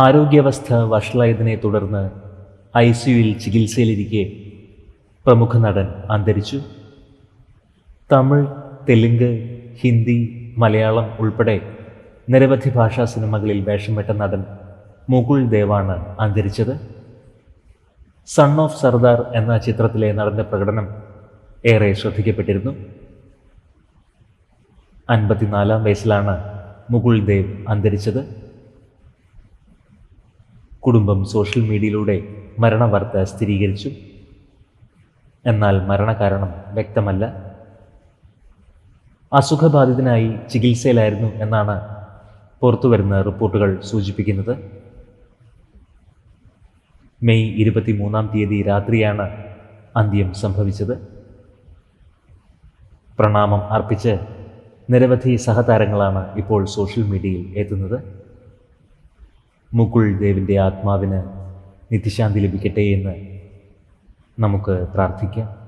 ആരോഗ്യാവസ്ഥ വഷളായതിനെ തുടർന്ന് ഐ സിയുയിൽ ചികിത്സയിലിരിക്കെ പ്രമുഖ നടൻ അന്തരിച്ചു. തമിഴ് തെലുങ്ക് ഹിന്ദി മലയാളം ഉൾപ്പെടെ നിരവധി ഭാഷാ സിനിമകളിൽ വേഷമിട്ട നടൻ മുകുൾ ദേവാണ് അന്തരിച്ചത്. സൺ ഓഫ് സർദാർ എന്ന ചിത്രത്തിലെ നടന്റെ പ്രകടനം ഏറെ ശ്രദ്ധിക്കപ്പെട്ടിരുന്നു. അൻപത്തിനാലാം വയസ്സിലാണ് മുകുൾ ദേവ് അന്തരിച്ചത്. കുടുംബം സോഷ്യൽ മീഡിയയിലൂടെ മരണവാർത്ത സ്ഥിരീകരിച്ചു. എന്നാൽ മരണകാരണം വ്യക്തമല്ല. അസുഖബാധിതനായി ചികിത്സയിലായിരുന്നു എന്നാണ് പുറത്തുവരുന്ന റിപ്പോർട്ടുകൾ സൂചിപ്പിക്കുന്നത്. മെയ് ഇരുപത്തിമൂന്നാം തീയതി രാത്രിയാണ് അന്ത്യം സംഭവിച്ചത്. പ്രണാമം അർപ്പിച്ച് നിരവധി സഹതാരങ്ങളാണ് ഇപ്പോൾ സോഷ്യൽ മീഡിയയിൽ എത്തുന്നത്. മുകുൾ ദേവിന്റെ ആത്മാവിന് നിത്യശാന്തി ലഭിക്കട്ടെ എന്ന് നമുക്ക് പ്രാർത്ഥിക്കാം.